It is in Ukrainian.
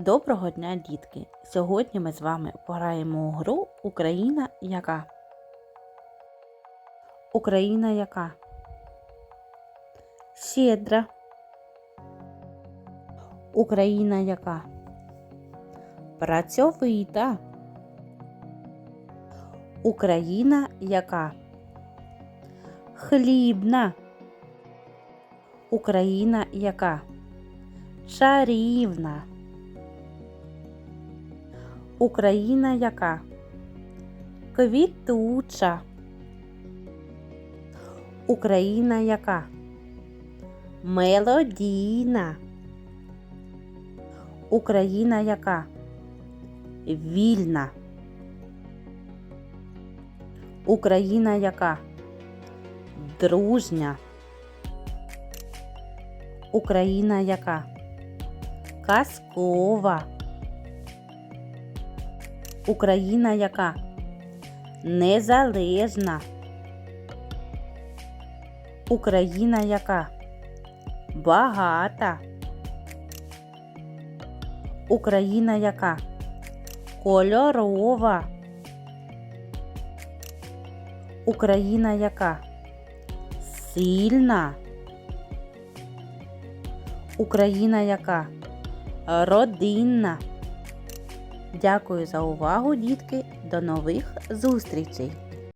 Доброго дня, дітки! Сьогодні ми з вами пограємо у гру Україна яка? Україна яка? Щедра. Україна яка? Працьовита. Україна яка? Хлібна. Україна яка? Чарівна. Україна яка? Квітуча. Україна яка? Мелодійна. Україна яка? Вільна. Україна яка? Дружня. Україна яка? Казкова. Україна яка? Незалежна. Україна яка? Багата. Україна яка? Кольорова. Україна яка? Сильна. Україна яка? Родинна. Дякую за увагу, дітки. До нових зустрічей!